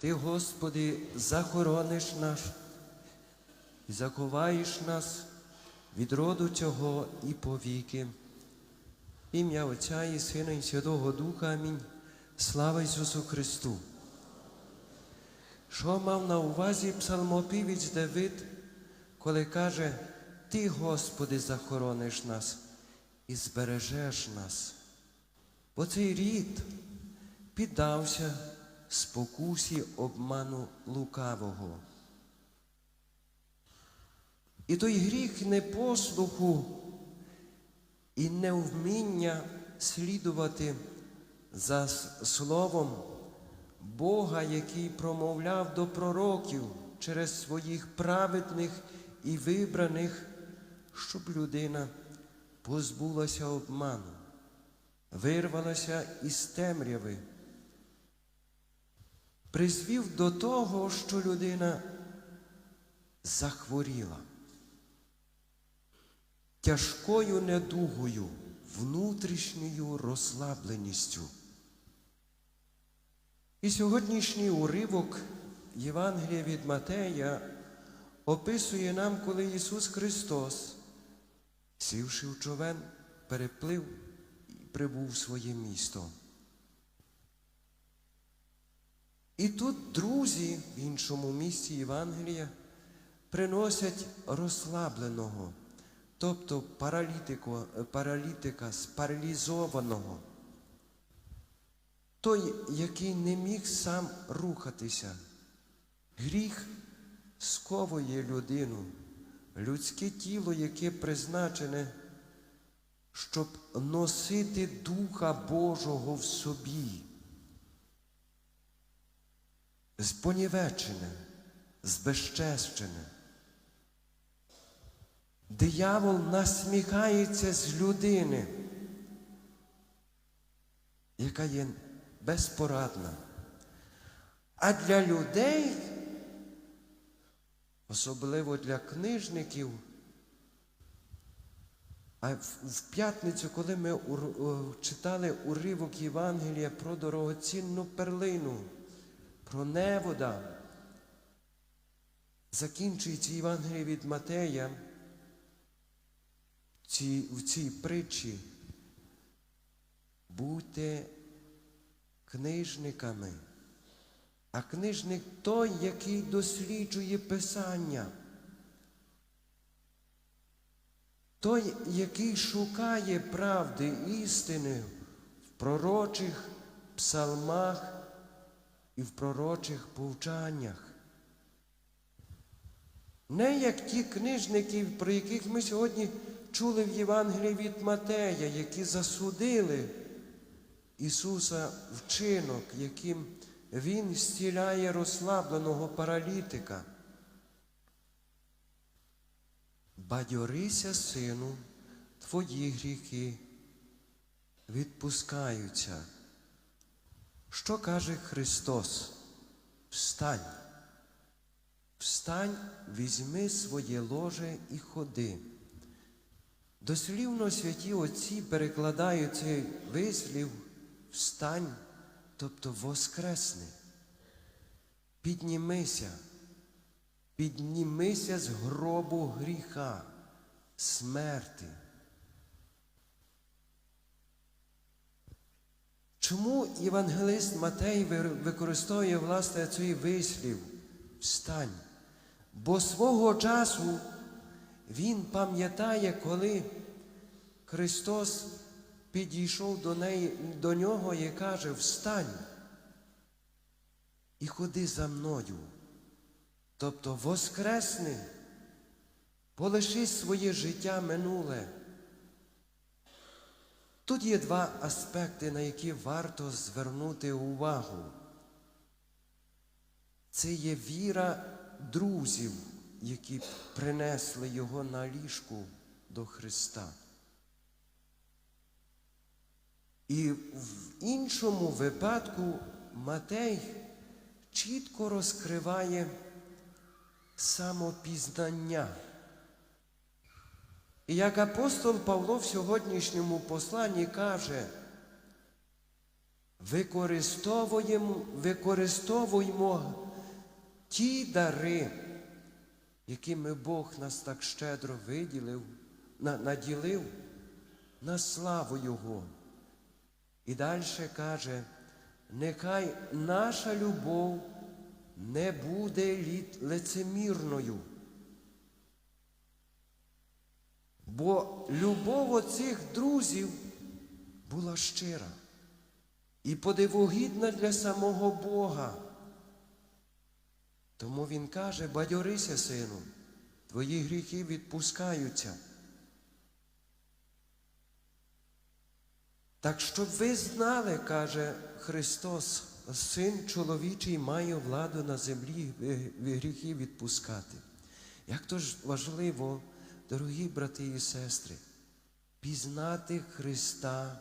Ти, Господи, захорониш нас і заховаєш нас від роду цього і повіки. Ім'я Отця і Сина і Святого Духа. Амінь. Слава Ісусу Христу. Що мав на увазі псалмопівець Давид, коли каже, Ти, Господи, захорониш нас і збережеш нас. Бо цей рід піддався спокусі обману лукавого. І той гріх непослуху і невміння слідувати за словом Бога, який промовляв до пророків через своїх праведних і вибраних, щоб людина позбулася обману, вирвалася із темряви, призвів до того, що людина захворіла тяжкою недугою, внутрішньою розслабленістю. І сьогоднішній уривок Євангелія від Матея описує нам, коли Ісус Христос, сівши в човен, переплив і прибув в своє місто. І тут друзі в іншому місці Євангелія приносять розслабленого, тобто паралітико, паралітика, спаралізованого. Той, який не міг сам рухатися. Гріх сковує людину, людське тіло, яке призначене, щоб носити Духа Божого в собі. Спонівечене, збезчещене. Диявол насміхається з людини, яка є безпорадна. А для людей, особливо для книжників, а в, п'ятницю, коли ми читали уривок Євангелія про дорогоцінну перлину, про невода, закінчується Євангеліє від Матея ці, в цій притчі. Будьте книжниками. А книжник той, який досліджує Писання. Той, який шукає правди, істини в пророчих псалмах і в пророчих повчаннях. Не як ті книжники, про яких ми сьогодні чули в Євангелії від Матея, які засудили Ісуса вчинок, яким Він зціляє розслабленого паралітика. Бадьорися, сину, твої гріхи відпускаються. Що каже Христос? Встань. Встань, візьми своє ложе і ходи. Дослівно святі отці перекладають цей вислів встань, тобто воскресни. Піднімися, піднімися з гробу гріха, смерти. Чому євангелист Матей використовує власне цей вислів встань? Бо свого часу він пам'ятає, коли Христос підійшов до, неї, до нього і каже, встань і ходи за мною. Тобто воскресни, полиши своє життя минуле. Тут є два аспекти, на які варто звернути увагу. Це є віра друзів, які принесли його на ліжку до Христа. І в іншому випадку Матей чітко розкриває самопізнання. І як апостол Павло в сьогоднішньому посланні каже, використовуємо, використовуємо ті дари, якими Бог нас так щедро виділив, на- наділив на славу Його. І далі каже, нехай наша любов не буде лицемірною. Бо любов оцих друзів була щира і подивогідна для самого Бога. Тому він каже, бадьорися, сину, твої гріхи відпускаються. Так щоб ви знали, каже Христос, Син чоловічий має владу на землі ви гріхи відпускати. Як то ж важливо, дорогі брати і сестри, пізнати Христа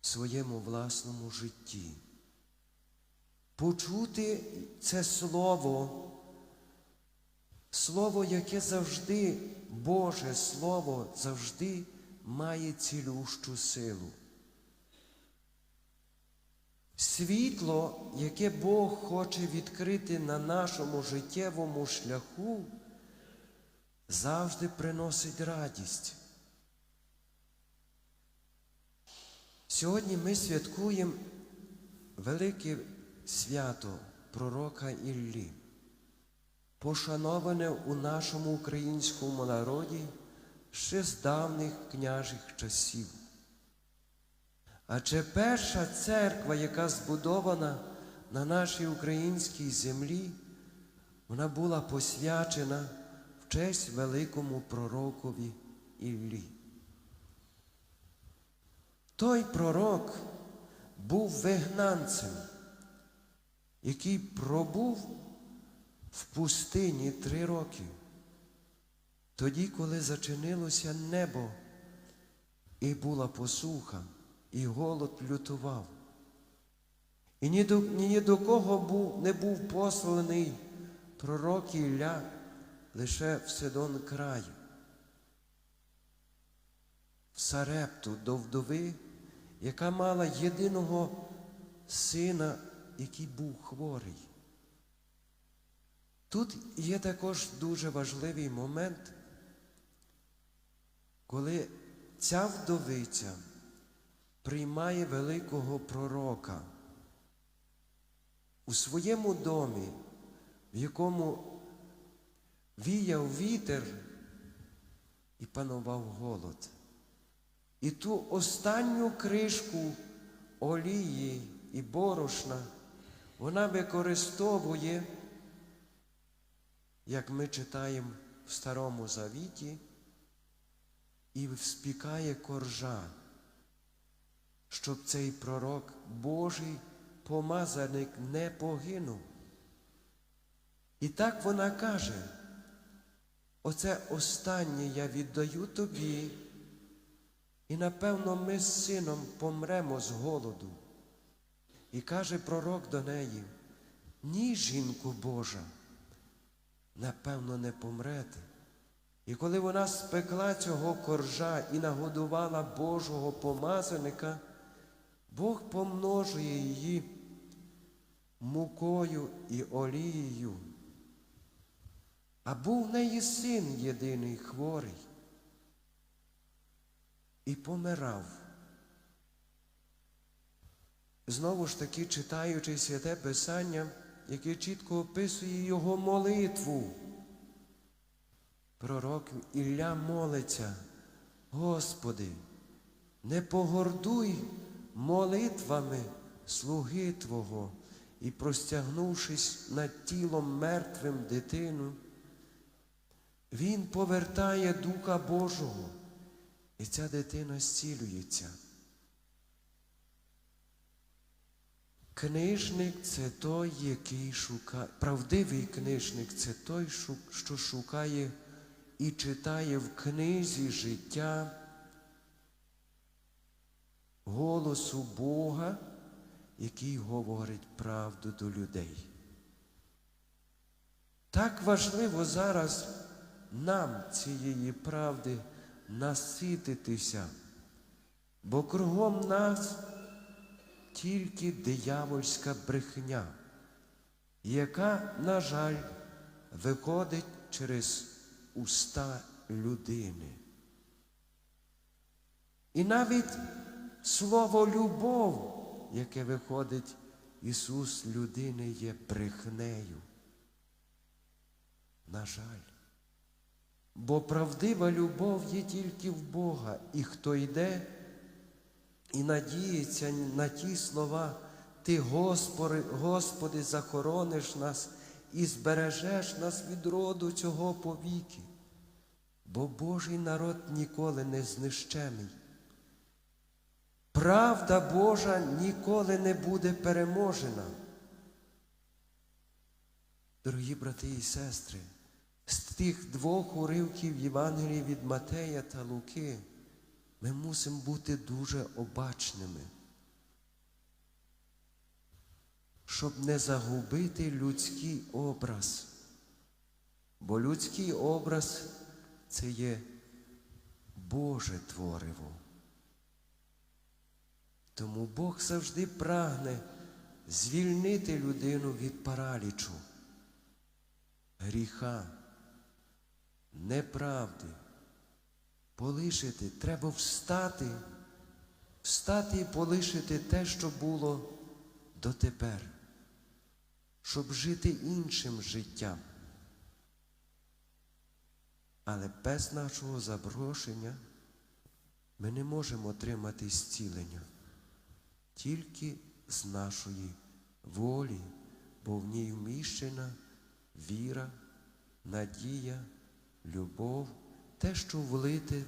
в своєму власному житті, почути це Слово, Слово, яке завжди, Боже Слово, завжди має цілющу силу. Світло, яке Бог хоче відкрити на нашому життєвому шляху, завжди приносить радість. Сьогодні ми святкуємо велике свято пророка Іллі, пошановане у нашому українському народі ще з давніх княжих часів. Адже перша церква, яка збудована на нашій українській землі, вона була посвячена честь великому пророкові Іллі. Той пророк був вигнанцем, який пробув в пустині три роки. Тоді, коли зачинилося небо, і була посуха, і голод лютував. І ні до, ні до кого був, не був посланий пророк Ілля лише в Сидон край, в Сарепту до вдови, яка мала єдиного сина, який був хворий. Тут є також дуже важливий момент, коли ця вдовиця приймає великого пророка у своєму домі, в якому віяв вітер і панував голод. І ту останню кришку олії і борошна вона використовує, як ми читаємо в Старому Завіті, і спікає коржа, щоб цей пророк Божий помазаник не загинув. І так вона каже, оце останнє я віддаю тобі, і напевно ми з сином помремо з голоду. І каже пророк до неї, ні, жінку Божа, напевно, не помрете. І коли вона спекла цього коржа і нагодувала Божого помазаника, Бог помножує її мукою і олією. А був в неї син єдиний хворий і помирав. Знову ж таки, читаючи святе Писання, яке чітко описує його молитву. Пророк Ілля молиться, Господи, не погордуй молитвами слуги Твого і, простягнувшись над тілом мертвим дитину, він повертає Духа Божого, і ця дитина зцілюється. Книжник це той, який шукає, правдивий книжник це той, що шукає і читає в книзі життя голосу Бога, який говорить правду до людей. Так важливо зараз нам цієї правди насититися, бо кругом нас тільки диявольська брехня, яка, на жаль, виходить через уста людини. І навіть слово любов, яке виходить Ісус людини, є брехнею. На жаль. Бо правдива любов є тільки в Бога, і хто йде і надіється на ті слова, Ти, Господи, Господи, захорониш нас і збережеш нас від роду цього повіки. Бо Божий народ ніколи не знищений. Правда Божа ніколи не буде переможена. Дорогі брати і сестри, з тих двох уривків Євангелії від Матея та Луки ми мусимо бути дуже обачними, щоб не загубити людський образ. Бо людський образ це є Боже твориво. Тому Бог завжди прагне звільнити людину від паралічу, гріха, неправди. Полишити, треба встати, встати і полишити те, що було дотепер, щоб жити іншим життям. Але без нашого заброшення ми не можемо отримати зцілення тільки з нашої волі, бо в ній вміщена віра, надія, любов, те, що влите